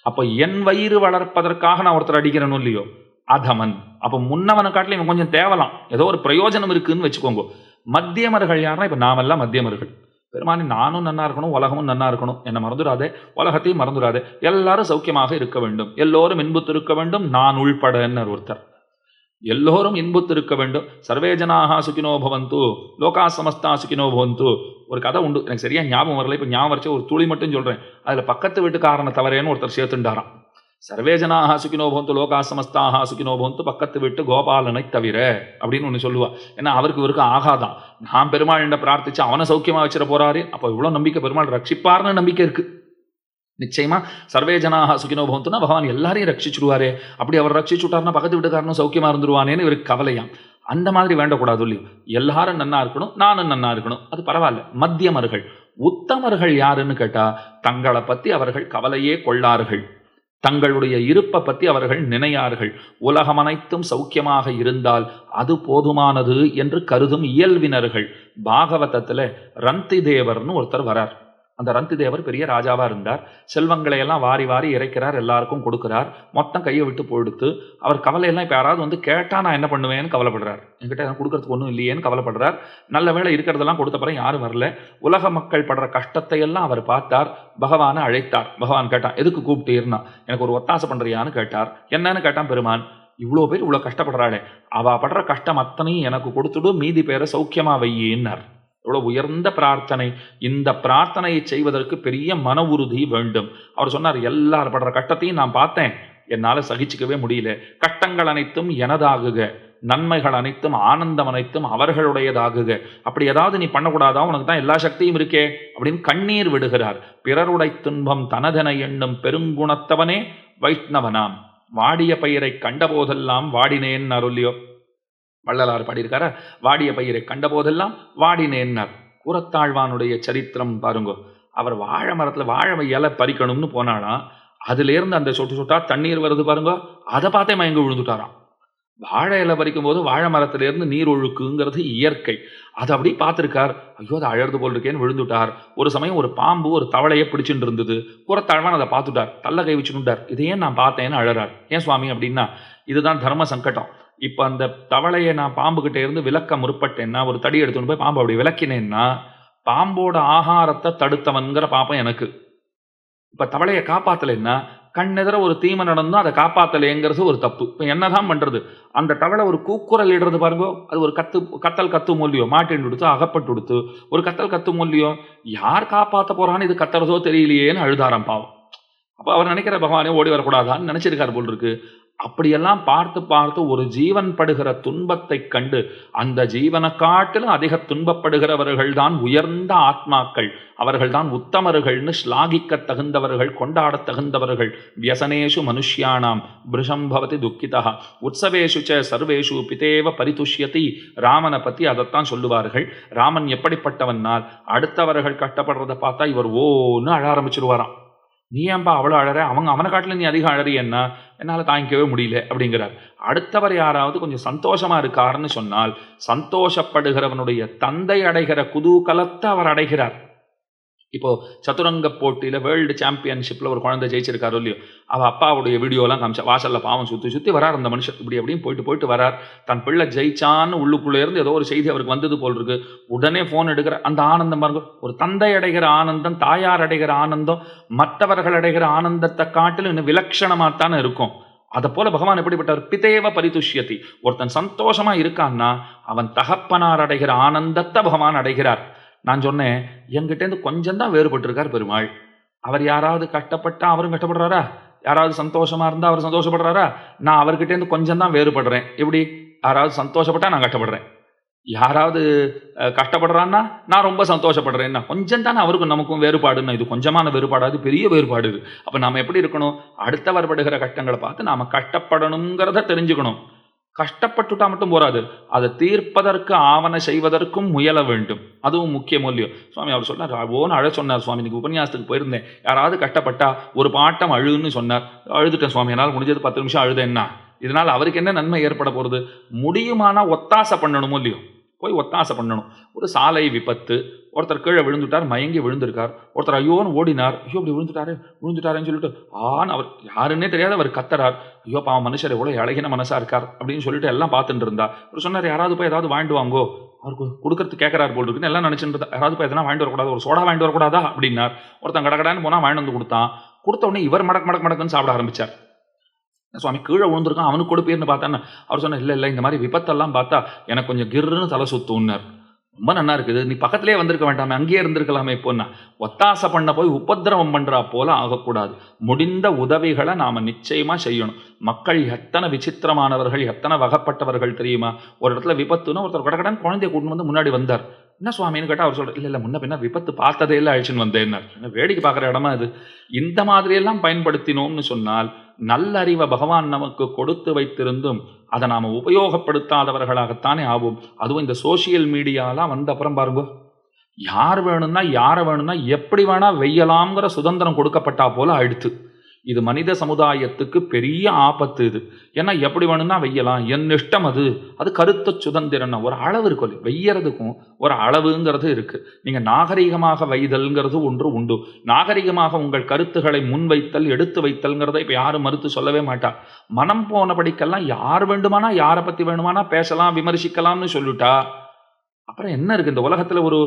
அப்போ என் வயிறு வளர்ப்பதற்காக நான் ஒருத்தர் அடிக்கிறேனோ இல்லையோ? அதமன் அப்போ முன்னவனை காட்டில் இவன் கொஞ்சம் தேவலாம். ஏதோ ஒரு பிரயோஜனம் இருக்குன்னு வச்சுக்கோங்க. மத்தியமர்கள் யாருன்னா இப்போ நாமெல்லாம் மத்தியமர்கள். பெருமானி நானும் நன்னா இருக்கணும் உலகமும் நன்னா இருக்கணும். என்னை மறந்துடாதே. உலகத்தையும் மறந்துடாதே. எல்லாரும் சௌக்கியமாக இருக்க வேண்டும். எல்லோரும் இன்புத்திருக்க வேண்டும். நான் உள்படன்னர் ஒருத்தர். எல்லோரும் இன்புத்து இருக்க வேண்டும். சர்வே ஜனாக சுகினோ பவந்து. லோகா சமஸ்தா சுகினோ பவந்து. ஒரு கதை உண்டு. எனக்கு சரியா ஞாபகம் வரல. இப்போ ஞாபகம் வரைச்ச ஒரு துளி மட்டும் சொல்கிறேன் அதில் பக்கத்து வீட்டுக்காரனை தவறேன்னு ஒருத்தர் சேர்த்துண்டாராம். சர்வே ஜனாக சுகினோ பவந்து லோகா சமஸ்தாக சுகினோ பவந்து பக்கத்து வீட்டு கோபாலனை தவிர அப்படின்னு ஒன்று சொல்லுவா. ஏன்னா அவருக்கு இவருக்கு ஆகாதான் நான் பெருமாள் பிரார்த்திச்சு அவனை சௌக்கியமாக வச்சிட போகிறாரு அப்போ இவ்வளோ நம்பிக்கை பெருமாள் ரட்சிப்பார்னு நம்பிக்கை இருக்குது நிச்சயமா? சர்வே ஜனாக சுகினோ பவந்துனா பகவான் எல்லாரையும் ரட்சிச்சுடுவாரே அப்படி அவர் ரட்சிச்சுட்டார்னா பக்கத்து வீட்டுக்காரனும் சௌக்கியமா இருந்துருவானேன்னு இவருக்கு கவலையாம். அந்த மாதிரி வேண்டக்கூடாது இல்லையோ. எல்லாரும் நன்னா இருக்கணும் நானும் நன்னா இருக்கணும். அது பரவாயில்ல. மத்தியமர்கள். உத்தமர்கள் யாருன்னு கேட்டா தங்களை பத்தி அவர்கள் கவலையே கொள்ளார்கள். தங்களுடைய இருப்பை பத்தி அவர்கள் நினையார்கள். உலகம் அனைத்தும் சௌக்கியமாக இருந்தால் அது போதுமானது என்று கருதும் இயல்பினர்கள் பாகவதத்தில் ரந்தி தேவர்னு ஒருத்தர் வரார். அந்த ரந்தி தேவர் பெரிய ராஜாவாக இருந்தார். செல்வங்களை எல்லாம் வாரி வாரி இறைக்கிறார் எல்லாருக்கும் கொடுக்குறார். மொத்தம் கையை விட்டு போடுத்து அவர் கவலையெல்லாம் இப்போ யாராவது வந்து கேட்டால் நான் என்ன பண்ணுவேன்னு கவலைப்படுறார். என்கிட்ட எனக்கு கொடுக்கறதுக்கு ஒன்றும் இல்லையேன்னு கவலைப்படுறார். நல்ல வேளை இருக்கிறதெல்லாம் கொடுத்த பிறகு யாரும் வரல. உலக மக்கள் படுற கஷ்டத்தை எல்லாம் அவர் பார்த்தார். பகவானை அழைத்தார். பகவான் கேட்டான் எதுக்கு கூப்பிட்டீர்னா? எனக்கு ஒரு ஒத்தாசை பண்ணுறியான்னு கேட்டார். என்னன்னு கேட்டான் பெருமான்? இவ்வளோ பேர் இவ்வளோ கஷ்டப்படுறாளே. அவ படுற கஷ்டம் அத்தனையும் எனக்கு கொடுத்துடும் மீதி பேரை சௌக்கியமாக வையின்னார். எவ்வளவு உயர்ந்த பிரார்த்தனை. இந்த பிரார்த்தனையை செய்வதற்கு பெரிய மன உறுதி வேண்டும். அவர் சொன்னார் எல்லார் படுற கட்டத்தையும் நான் பார்த்தேன். என்னால் சகிச்சுக்கவே முடியல. கட்டங்கள் அனைத்தும் எனதாகுக. நன்மைகள் அனைத்தும் ஆனந்தம் அனைத்தும் அவர்களுடையதாகுக. அப்படி ஏதாவது நீ பண்ணக்கூடாதா? உனக்கு தான் எல்லா சக்தியும் இருக்கே. அப்படின்னு கண்ணீர் விடுகிறார். பிறருடை துன்பம் தனதென எண்ணும் பெருங்குணத்தவனே வைஷ்ணவனாம். வாடிய பயிரை கண்டபோதெல்லாம் வாடினேன் அருளியோ. வள்ளலார் பாடியிருக்காரா? வாடிய பயிரை கண்டபோதெல்லாம் வாடினேன்னார் கூரத்தாழ்வானுடைய சரித்திரம் பாருங்க. அவர் வாழை மரத்தில் வாழை இலை பறிக்கணும்னு போனாலாம் அதுலேருந்து அந்த சொட்டு சொட்டா தண்ணீர் வருது பாருங்க அதை பார்த்தே மயங்க விழுந்துட்டாராம். வாழை இலை பறிக்கும் போது வாழை மரத்திலேருந்து நீர் ஒழுக்குங்கிறது இயற்கை. அதை அப்படி பார்த்துருக்கார். ஐயோ அதை அழறது போல் இருக்கேன்னு விழுந்துட்டார். ஒரு சமயம் ஒரு பாம்பு ஒரு தவளையை பிடிச்சுட்டு இருந்தது. கூரத்தாழ்வான் அதை பார்த்துட்டார். தள்ள கை வச்சுட்டார் இதையே நான் பார்த்தேன்னு அழறார். ஏன் சுவாமி அப்படின்னா இதுதான் தர்ம சங்கடம். இப்போ அந்த தவளையை நான் பாம்புகிட்ட இருந்து விளக்க முற்பட்டேன்னா ஒரு தடி எடுத்துன்னு போய் பாம்பு அப்படி விளக்கினேன்னா பாம்போட ஆகாரத்தை தடுத்தவன்கிற பாப்பம் எனக்கு. இப்போ தவளையை காப்பாற்றலைன்னா கண்ணெதிர ஒரு தீமை நடந்தும் அதை காப்பாற்றலைங்கிறது ஒரு தப்பு. இப்போ என்னதான் பண்ணுறது அந்த தவளை ஒரு கூக்குரல் இடுறது பாருங்க அது ஒரு கத்து கத்தல் கத்து மொழியோ மாட்டின் கொடுத்து அகப்பட்டு கொடுத்து ஒரு கத்தல் கத்து மொழியோ யார் காப்பாற்ற போகிறான்னு இது கத்துறதோ தெரியலையேன்னு அழுதாராம் பாவம். அப்போ அவர் நினைக்கிற பகவானே ஓடி வரக்கூடாதான்னு நினைச்சிருக்கார் போல் இருக்கு. அப்படியெல்லாம் பார்த்து பார்த்து ஒரு ஜீவன் படுகிற துன்பத்தை கண்டு அந்த ஜீவனை காட்டிலும் அதிக துன்பப்படுகிறவர்கள் தான் உயர்ந்த ஆத்மாக்கள். அவர்கள்தான் உத்தமர்கள்னு ஸ்லாகிக்க தகுந்தவர்கள் கொண்டாட தகுந்தவர்கள். வியசனேஷு மனுஷ்யானாம் பிருஷம் பவதி துக்கிதா உற்சவேஷு ச சர்வேஷு பிதேவ பரிதுஷ்யதி. ராமனை பற்றி அதைத்தான் சொல்லுவார்கள். ராமன் எப்படிப்பட்டவன்னால் அடுத்தவர்கள் கட்டப்படுறதை பார்த்தா இவர் ஓன்னு அழ ஆரம்பிச்சிருவாராம். நீ ஏன்பா அவ்வளோ அழற? அவங்க அவனை காட்டில் நீ அதிகம் அழறியன்னா என்னால் தாங்கிக்கவே முடியல அப்படிங்கிறார். அடுத்தவர் யாராவது கொஞ்சம் சந்தோஷமாக இருக்காருன்னு சொன்னால் சந்தோஷப்படுகிறவனுடைய தந்தை அடைகிற குதூகலத்தை அவர் அடைகிறார். இப்போ சதுரங்க போட்டியில் வேர்ல்டு சாம்பியன்ஷிப்பில் ஒரு குழந்தை ஜெயிச்சிருக்காரோ இல்லையோ அவள் அப்பாவுடைய வீடியோலாம் காமிச்சா வாசல்ல பாவம் சுற்றி சுற்றி வரார் அந்த மனுஷன். இப்படி அப்படியும் போயிட்டு போயிட்டு வரார். தன் பிள்ளை ஜெயிச்சான்னு உள்ளுக்குள்ளே இருந்து ஏதோ ஒரு செய்தி அவருக்கு வந்தது போல் இருக்கு. உடனே ஃபோன் எடுக்கிற அந்த ஆனந்தம் பாருங்க. ஒரு தந்தை அடைகிற ஆனந்தம் தாயார் அடைகிற ஆனந்தம் மற்றவர்கள் அடைகிற ஆனந்தத்தை காட்டிலும் இன்னும் விலட்சணமாத்தானே இருக்கும். அதை போல பகவான் எப்படிப்பட்டவர்? பிதேவ பரிதுஷ்யத்தி ஒருத்தன் சந்தோஷமா இருக்கான்னா அவன் தகப்பனார் அடைகிற ஆனந்தத்தை பகவான் அடைகிறார். நான் சொன்னேன் என்கிட்டேருந்து கொஞ்சம் தான் வேறுபட்டிருக்கார் பெருமாள். அவர் யாராவது கஷ்டப்பட்டா அவரும் கஷ்டப்படுறாரா? யாராவது சந்தோஷமா இருந்தா அவர் சந்தோஷப்படுறாரா? நான் அவர்கிட்டேருந்து கொஞ்சம் தான் வேறுபடுறேன். எப்படி? யாராவது சந்தோஷப்பட்டா நான் கஷ்டப்படுறேன். யாராவது கஷ்டப்படுறான்னா நான் ரொம்ப சந்தோஷப்படுறேன்னா கொஞ்சம் தானே அவருக்கும் நமக்கும் வேறுபாடுன்னு இது கொஞ்சமான வேறுபாடு? அது பெரிய வேறுபாடு இது. அப்போ நாம் எப்படி இருக்கணும்? அடுத்தவர் படுகிற கஷ்டங்களை பார்த்து நாம் கஷ்டப்படணுங்கிறத தெரிஞ்சுக்கணும். கஷ்டப்பட்டுட்டா மட்டும் போராது அதை தீர்ப்பதற்கு ஆவண செய்வதற்கும் முயல வேண்டும். அதுவும் முக்கிய மூலியம் சுவாமி அவர் சொன்னார் ஓன்னு அழ சொன்னார் சுவாமி. இன்னைக்கு உபன்யாசத்துக்கு போயிருந்தேன். யாராவது கஷ்டப்பட்டா ஒரு பாட்டம் அழுன்னு சொன்னார். அழுதுட்டேன் சுவாமி. என்னால் முடிஞ்சது பத்து நிமிஷம் அழுதேன்னா இதனால் அவருக்கு என்ன நன்மை ஏற்பட போகிறது முடியுமானா ஒத்தாசை பண்ணணுமோ இல்லையோ? போய் ஒத்தாசை பண்ணணும். ஒரு சாலை விபத்து ஒருத்தர் கீழே விழுந்துட்டார் மயங்கி விழுந்திருக்கார். ஒருத்தர் ஐயோன்னு ஓடினார். ஐயோ இப்படி விழுந்துட்டாரு விழுந்துட்டாருன்னு சொல்லிட்டு ஆன் அவர் யாருன்னே தெரியாத அவர் கத்தறார். ஐயோ பாவம் மனுஷர் எவ்வளோ இழகின மனசாக இருக்கார் அப்படின்னு சொல்லிட்டு எல்லாம் பார்த்துட்டு இருந்தா அவர் சொன்னார் யாராவது போய் ஏதாவது வாங்கிட்டு வாங்கோ. அவருக்கு கொடுக்கறது கேட்கறாரு போல் இருக்குன்னு எல்லாம் நினைச்சிட்டு யாராவது போய் எதனா வாங்கிட்டு வரக்கூடாது? ஒரு சோடா வாங்கிட்டு வரக்கூடாதா? அப்படின்னார். ஒருத்தன் கடகடான்னு போனால் வாங்கிட்டு வந்து கொடுத்தான். கொடுத்த உடனே இவர் மடக் மடக் மடக்குன்னு சாப்பிட ஆரம்பிச்சார். சுவாமி கீழே விழுந்திருக்கான் அவனுக்கு கொடுப்பீர்னு பார்த்தான்னு அவர் சொன்ன இல்லை இல்லை இந்த மாதிரி விபத்தெல்லாம் பார்த்தா எனக்கு கொஞ்சம் கிர்னு தலை சுத்துன்னார் ரொம்ப நல்லா இருக்குது. நீ பக்கத்துலேயே வந்திருக்க வேண்டாமே அங்கேயே இருந்திருக்கலாமே இப்போன்னா. ஒத்தாசை பண்ண போய் உபதிரவம் பண்ணுறா போல ஆகக்கூடாது. முடிந்த உதவிகளை நாம் நிச்சயமாக செய்யணும். மக்கள் எத்தனை விசித்திரமானவர்கள் எத்தனை வகப்பட்டவர்கள் தெரியுமா? ஒரு இடத்துல விபத்துன்னு ஒருத்தர் கடகடன் குழந்தைய கூட்டின்னு வந்து முன்னாடி வந்தார். என்ன சுவாமின்னு கேட்டால் அவர் சொல்ற இல்லை இல்லை முன்ன பின்ன விபத்து பார்த்ததே இல்லை அழிச்சுன்னு வந்தேன்னார். என்ன வேடிக்கை பார்க்குற இடமா இது? இந்த மாதிரியெல்லாம் பயன்படுத்தினோம்னு சொன்னால் நல்லறிவை பகவான் நமக்கு கொடுத்து வைத்திருந்தும் அதை நாம் உபயோகப்படுத்தாதவர்களாகத்தானே ஆகும் அதுவும் இந்த சோஷியல் மீடியாலாம் வந்த அப்புறம் பாருங்க. யார் வேணும்னா யாரை வேணும்னா எப்படி வேணால் வெய்யலாம்ங்கிற சுதந்திரம் கொடுக்கப்பட்டா போல ஆயிடுத்து. இது மனித சமுதாயத்துக்கு பெரிய ஆபத்து இது. ஏன்னா எப்படி வேணும்னா வெய்யலாம். என் இஷ்டம் அது. அது கருத்து சுதந்திரம்னா ஒரு அளவு இருக்கும் இல்லையா? வெய்யறதுக்கும் ஒரு அளவுங்கிறது இருக்குது நீங்கள் நாகரிகமாக வைதல்ங்கிறது ஒன்று உண்டு. நாகரிகமாக உங்கள் கருத்துக்களை முன்வைத்தல் எடுத்து வைத்தல்ங்கிறத இப்போ யாரும் மறுத்து சொல்லவே மாட்டா. மனம் போனபடிக்கெல்லாம் யார் வேண்டுமானா யாரை பற்றி வேணுமானா பேசலாம் விமர்சிக்கலாம்னு சொல்லிட்டா. அப்புறம் என்ன இருக்கு? இந்த உலகத்துல ஒரு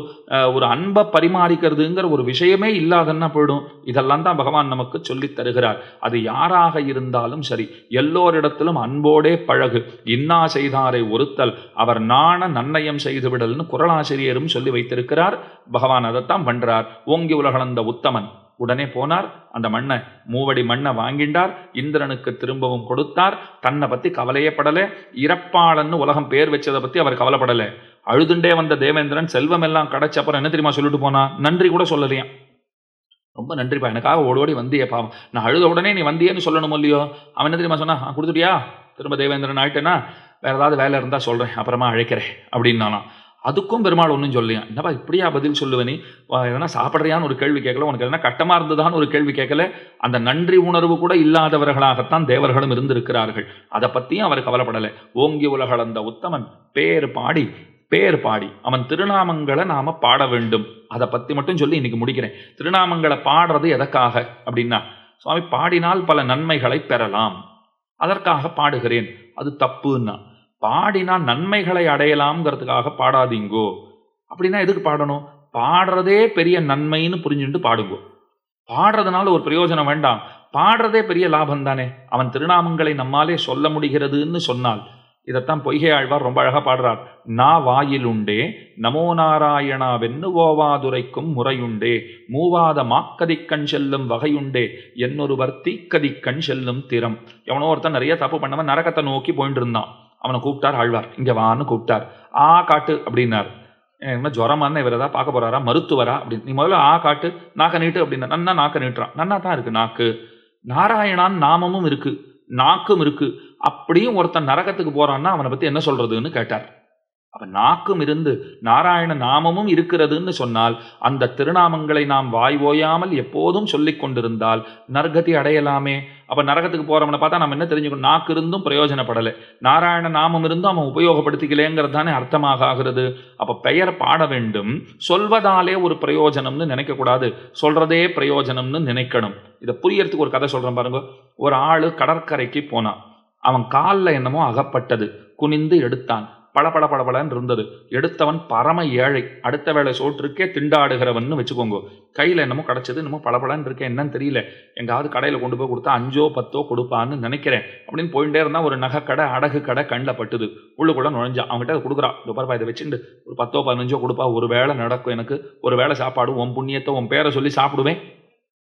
ஒரு அன்பை பரிமாறிக்கிறதுங்கிற ஒரு விஷயமே இல்லாதன்னா போயிடும்? இதெல்லாம் தான் பகவான் நமக்கு சொல்லித் தருகிறார். அது யாராக இருந்தாலும் சரி எல்லோரிடத்திலும் அன்போடே பழகு. இன்னா செய்தாரை ஒருத்தல் அவர் நாண நன்னயம் செய்து விடல்னு குரலாசிரியரும் சொல்லி வைத்திருக்கிறார். பகவான் அதைத்தான் பண்றார். ஓங்கி உலகளந்த உத்தமன். உடனே போனார். அந்த மண்ணை மூவடி மண்ணை வாங்கிண்டார். இந்திரனுக்கு திரும்பவும் கொடுத்தார். தன்னை பற்றி கவலையப்படலை இறப்பாளன்னு உலகம் பேர் வச்சதை பற்றி அவர் கவலைப்படலை. அழுதுண்டே வந்த தேவேந்திரன் செல்வம் எல்லாம் கிடைச்ச அப்புறம் என்ன தெரியுமா சொல்லிட்டு போனா? நன்றி கூட சொல்லலையா? ரொம்ப நன்றிப்பா எனக்காக ஓடி ஓடி வந்தியே பாவம். நான் அழுத உடனே நீ வந்தியேன்னு சொல்லணும் இல்லையோ? அவன் என்ன தெரியுமா சொன்னா கொடுத்துட்டியா? திரும்ப தேவேந்திரன் ஆயிட்டேன்னா வேற ஏதாவது வேலை இருந்தா சொல்றேன் அப்புறமா அழைக்கிறேன் அப்படின்னாலாம் அதுக்கும் பெருமாள் ஒன்றும் சொல்லியான் என்னப்பா இப்படியா பதில் சொல்லுவ நீ? வா, எதனா சாப்பிட்றியான்னு ஒரு கேள்வி கேட்கல உனக்கு எதனா கட்டமாக இருந்ததான்னு ஒரு கேள்வி கேட்கல? அந்த நன்றி உணர்வு கூட இல்லாதவர்களாகத்தான் தேவர்களும் இருந்திருக்கிறார்கள். அதை பற்றியும் அவர் கவலைப்படலை. ஓங்கி உலகளந்த உத்தமன் பேர் பாடி பேர் பாடி. அவன் திருநாமங்களை நாம் பாட வேண்டும். அதை பற்றி மட்டும் சொல்லி இன்றைக்கி முடிக்கிறேன். திருநாமங்களை பாடுறது எதற்காக அப்படின்னா சுவாமி பாடினால் பல நன்மைகளை பெறலாம். அதற்காக பாடுகிறேன். அது தப்புன்னா பாடினா நன்மைகளை அடையலாம்ங்கிறதுக்காக பாடாதீங்கோ. அப்படின்னா எதுக்கு பாடணும்? பாடுறதே பெரிய நன்மைன்னு புரிஞ்சுட்டு பாடுங்கோ. பாடுறதுனால ஒரு பிரயோஜனம் வேண்டாம். பாடுறதே பெரிய லாபம் தானே. அவன் திருநாமங்களை நம்மாலே சொல்ல முடிகிறதுன்னு சொன்னால் இதைத்தான் பொய்கை ஆழ்வார் ரொம்ப அழகாக பாடுறார். நா வாயிலுண்டே நமோ நாராயணா வெண்ணுவோவாதுரைக்கும் முறையுண்டே மூவாத மாக்கதிக்கண் செல்லும் வகையுண்டே என்னொருவர் தீக்கதிக்கண் செல்லும் திறம். எவனோ ஒருத்தன் நிறைய தப்பு பண்ணவன் நரகத்தை நோக்கி போயிட்டு இருந்தான். அவனை கூப்பிட்டார் ஆழ்வார். இங்கே வான்னு கூப்பிட்டார். ஆ காட்டு அப்படின்னார். என்ன ஜுரமான இவர் ஏதாவது பார்க்க போறாரா? மருத்துவரா? அப்படின்னு. நீ முதல்ல ஆ காட்டு நாக்க நீட்டு அப்படின்னா நன்னா நாக்க நீட்டுறான். நன்னா தான் இருக்கு நாக்கு. நாராயணான் நாமமும் இருக்கு நாக்கும் இருக்குது அப்படியும் ஒருத்தன் நரகத்துக்கு போறான்னா அவனை பத்தி என்ன சொல்றதுன்னு கேட்டார். அவன் நாக்கும் இருந்து நாராயண நாமமும் இருக்கிறதுன்னு சொன்னால் அந்த திருநாமங்களை நாம் வாய் ஓயாமல் எப்போதும் சொல்லிக் கொண்டிருந்தால் நரகத்தை அடையலாமே. அப்ப நரகத்துக்கு போறவனை பார்த்தா நம்ம என்ன தெரிஞ்சுக்கணும்? நாக்கு இருந்தும் பிரயோஜனப்படலை. நாராயண நாமம் இருந்தும் அவன் உபயோகப்படுத்திக்கலேங்கிறது தானே அர்த்தமாக ஆகிறது. அப்ப பெயர் பாட வேண்டும். சொல்வதாலே ஒரு பிரயோஜனம்னு நினைக்க கூடாது சொல்றதே பிரயோஜனம்னு நினைக்கணும். இதை புரியறதுக்கு ஒரு கதை சொல்றேன் பாருங்க. ஒரு ஆள் கடற்கரைக்கு போனான். அவன் காலில் என்னமோ அகப்பட்டது. குனிந்து எடுத்தான். பளபள பளபளன்னு இருந்தது. எடுத்தவன் பரம ஏழை. அடுத்த வேளை சோற்றுக்கே திண்டாடுகிறவன்னு வச்சுக்கோங்க. கையில் என்னமோ கிடச்சது என்னமோ பளபளன்னு இருக்கேன் என்னன்னு தெரியல. எங்காவது கடையில் கொண்டு போய் கொடுத்தா அஞ்சோ பத்தோ கொடுப்பான்னு நினைக்கிறேன். அப்படின்னு போயிட்டே இருந்தால் ஒரு நகை கடை அடகு கடை கண்ணில் பட்டுது. உள்ளுக்குள்ள நுழைஞ்சா அவங்ககிட்ட அதை கொடுக்குறா. இந்த பரப்பா இதை வச்சுட்டு ஒரு பத்தோ பதினஞ்சோ கொடுப்பா. ஒரு வேளை நடக்கும் எனக்கு. ஒரு வேளை சாப்பாடு உன் புண்ணியத்தை உன் பேரை சொல்லி சாப்பிடுவேன்.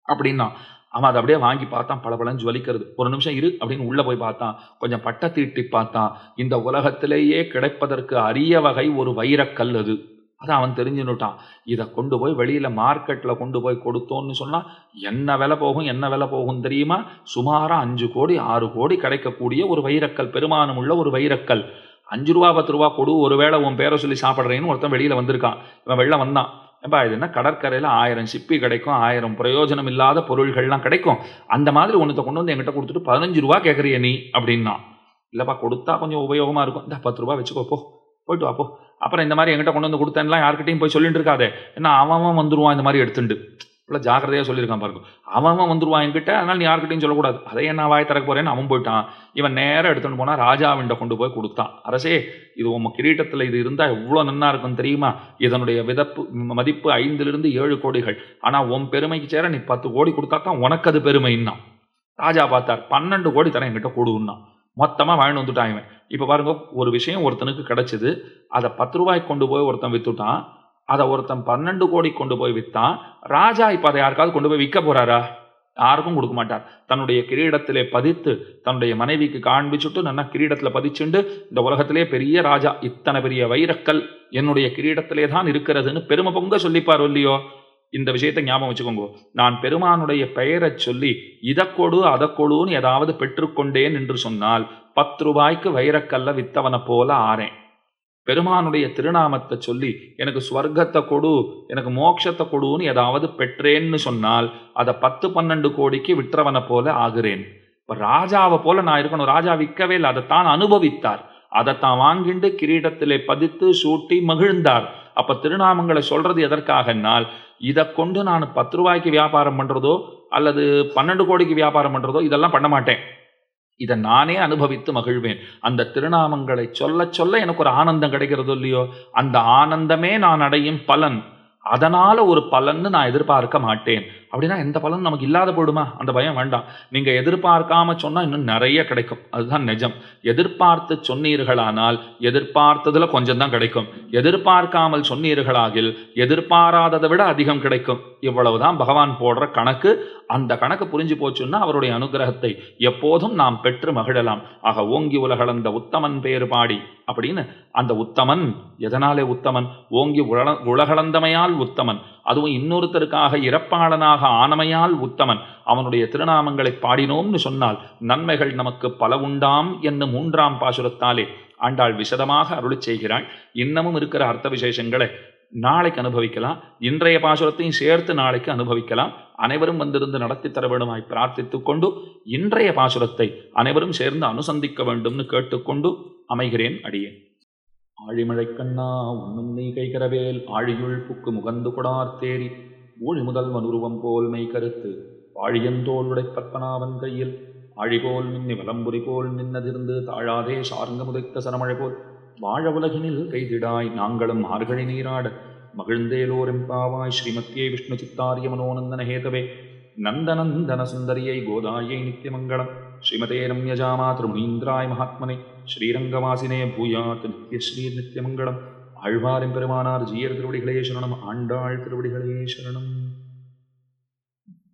அப்படின்னா அவன் அதை அப்படியே வாங்கி பார்த்தான் பளபளன்னு ஜுவலிக்கிறது ஒரு நிமிஷம் இரு அப்படின்னு உள்ளே போய் பார்த்தான். கொஞ்சம் பட்டை தீட்டி பார்த்தான். இந்த உலகத்திலேயே கிடைப்பதற்கு அரிய வகை ஒரு வைரக்கல் அது. அதை அவன் தெரிஞ்சுன்னுட்டான் இதை கொண்டு போய் வெளியில் மார்க்கெட்டில் கொண்டு போய் கொடுத்தோன்னு சொன்னால் என்ன விலை போகும் என்ன விலை போகும் தெரியுமா? சுமாராக அஞ்சு கோடி ஆறு கோடி கிடைக்கக்கூடிய ஒரு வைரக்கல் பெருமானம் உள்ள ஒரு வைரக்கல். அஞ்சு ரூபா பத்து ரூபா கொடு ஒரு வேளை உன் பேரை சொல்லி சாப்பிட்றேன்னு ஒருத்தன் வெளியில் வந்திருக்கான். இவன் வெளில வந்தான். ஏப்பா இது என்ன கடற்கரையில் ஆயிரம் சிப்பி கிடைக்கும் ஆயிரம் பிரயோஜனம் இல்லாத பொருள்கள்லாம் கிடைக்கும். அந்த மாதிரி ஒன்றத்தை கொண்டு வந்து என்கிட்ட கொடுத்துட்டு பதினஞ்சு ரூபா கேட்குறிய நீ அப்படின்னா. இல்லைப்பா கொடுத்தா கொஞ்சம் உபயோகமாக இருக்கும். இந்த பத்து ரூபா வச்சுக்கோ போ. போயிட்டு வாப்போ அப்புறம் இந்த மாதிரி என்கிட்ட கொண்டு வந்து கொடுத்தேன்லாம் யார்கிட்டையும் போய் சொல்லிட்டு இருக்காதே. ஏன்னா அவன் வந்துடுவான் இந்த மாதிரி எடுத்துட்டு இவ்வளோ ஜாக்கிரதையாக சொல்லியிருக்கான் பாருங்க. அவன் அவன் வந்துருவான் என்கிட்ட அதனால் நீ யார்கிட்டையும் சொல்லக்கூடாது. அதை என்ன வாய் திறக்க போகிறேன்னு அவன் போயிட்டான். இவன் நேராக எடுத்துகிட்டு போனால் ராஜாவிண்ட கொண்டு போய் கொடுத்தான். அரசே இது உன் கிரீட்டத்தில் இது இருந்தால் எவ்வளோ நன்னா இருக்கும் தெரியுமா? இதனுடைய விதப்பு மதிப்பு ஐந்திலிருந்து ஏழு கோடிகள். ஆனால் உன் பெருமைக்கு சேர நீ பத்து கோடி கொடுத்தா தான் உனக்கு அது பெருமைன்னா. ராஜா பார்த்தார் பன்னெண்டு கோடி தரேன் என்கிட்ட கொடுன்னா. மொத்தமாக வாங்கிட்டு வந்துட்டான் இவன். இப்போ பாருங்க ஒரு விஷயம் ஒருத்தனுக்கு கிடச்சிது. அதை பத்து ரூபாய்க்கு கொண்டு போய் ஒருத்தன் விற்றுட்டான் அதை ஒருத்தன் பன்னெண்டு கோடி கொண்டு போய் வித்தான் ராஜா இப்போ அதை யாருக்காவது கொண்டு போய் விற்க போறாரா? யாருக்கும் கொடுக்க மாட்டார். தன்னுடைய கிரீடத்திலே பதித்து தன்னுடைய மனைவிக்கு காண்பிச்சுட்டு நல்லா கிரீடத்தில் பதிச்சுண்டு இந்த உலகத்திலே பெரிய ராஜா இத்தனை பெரிய வைரக்கல் என்னுடைய கிரீடத்திலே தான் இருக்கிறதுன்னு பெருமை பொங்க சொல்லிப்பார் இல்லையோ? இந்த விஷயத்தை ஞாபகம் வச்சுக்கோங்க. நான் பெருமானுடைய பெயரை சொல்லி இதை கொடு அதை கொடுன்னு ஏதாவது பெற்றுக்கொண்டேன் என்று சொன்னால் பத்து ரூபாய்க்கு வைரக்கல்ல வித்தவனை போல ஆறேன். பெருமானுடைய திருநாமத்தை சொல்லி எனக்கு ஸ்வர்க்கத்தை கொடு எனக்கு மோட்சத்தை கொடுன்னு ஏதாவது பெற்றேன்னு சொன்னால் அதை பத்து பன்னெண்டு கோடிக்கு விற்றவனை போல ஆகிறேன். இப்போ ராஜாவை போல நான் இருக்கணும். ராஜா விற்கவே இல்லை. அதை தான் அனுபவித்தார். அதை தான் வாங்கிண்டு கிரீடத்திலே பதித்து சூட்டி மகிழ்ந்தார். அப்போ திருநாமங்களை சொல்றது எதற்காகனால் இதை கொண்டு நான் பத்து ரூபாய்க்கு வியாபாரம் பண்ணுறதோ அல்லது பன்னெண்டு கோடிக்கு வியாபாரம் பண்ணுறதோ இதெல்லாம் பண்ண மாட்டேன். இதை நானே அனுபவித்து மகிழ்வேன். அந்த திருநாமங்களை சொல்ல சொல்ல எனக்கு ஒரு ஆனந்தம் கிடைக்கிறதோ இல்லையோ அந்த ஆனந்தமே நான் அடையும் பலன். அதனால ஒரு பலன்னு நான் எதிர்பார்க்க மாட்டேன். அப்படின்னா எந்த பலனும் நமக்கு இல்லாத போடுமா அந்த பயம் வேண்டாம். நீங்கள் எதிர்பார்க்காம சொன்னால் இன்னும் நிறைய கிடைக்கும். அதுதான் நிஜம். எதிர்பார்த்து சொன்னீர்களானால் எதிர்பார்த்ததில் கொஞ்சம் தான் கிடைக்கும். எதிர்பார்க்காமல் சொன்னீர்களாகில் எதிர்பாராததை விட அதிகம் கிடைக்கும். இவ்வளவுதான் பகவான் போடுற கணக்கு. அந்த கணக்கு புரிஞ்சு போச்சுன்னா அவருடைய அனுகிரகத்தை எப்போதும் நாம் பெற்று மகிழலாம். ஆக ஓங்கி உலகளந்த உத்தமன் பேறு பாடி அப்படின்னு அந்த உத்தமன் எதனாலே உத்தமன்? ஓங்கி உலக உலகளந்தமையால் உத்தமன். அதுவும் இன்னொருத்தருக்காக இறப்பாளனாக ஆனமையால் உத்தமன். அவனுடைய திருநாமங்களை பாடினோம்னு சொன்னால் நன்மைகள் நமக்கு பல உண்டாம் என்னும் மூன்றாம் பாசுரத்தாலே. ஆண்டாள் விசதமாக அருளி செய்கிறாள். இன்னமும் இருக்கிற அர்த்த விசேஷங்களை நாளைக்கு அனுபவிக்கலாம். இன்றைய பாசுரத்தையும் சேர்த்து நாளைக்கு அனுபவிக்கலாம். அனைவரும் வந்திருந்து நடத்தி தர வேண்டுமாய் பிரார்த்தித்துக் கொண்டு இன்றைய பாசுரத்தை அனைவரும் சேர்ந்து அனுசந்திக்க வேண்டும்னு கேட்டுக்கொண்டு அமைகிறேன் அடியேன். ஆழிமழை கண்ணா உண்ணும் நீ கைகரவேல் ஆழியுள் புக்கு முகந்து கொடார் தேரி ஊழி முதல்வன் உருவம் போல் மெய் கருத்து வாழியந்தோல் உடைப்பற்பனாவன் கையில் ஆழிபோல் மின்னி வலம்புரி போல் நின்னதிர்ந்து தாழாதே சார்ந்த முதைத்த சரமழை போல் வாழ உலகினில் கைதிடாய் நாங்களும் மார்கழி நீராட மகிழ்ந்தேலோரெம்பாவாய் ஸ்ரீமத்தியை விஷ்ணு சித்தாரிய மனோநந்தன ஹேதவே நந்தநந்தன சுந்தரியை கோதாயை நித்தியமங்கலம் ஸ்ரீமதே ரம்யஜாமா திருமுனீந்திராய் மகாத்மனை ஸ்ரீரங்கவாசினே பூயாத் நித்யஸ்ரீ நித்தியமங்கலம் ஆழ்வாரின் பெருமானார் ஜீயர் திருவடிகளே சரணம் ஆண்டாள் திருவடிகளே சரணம்.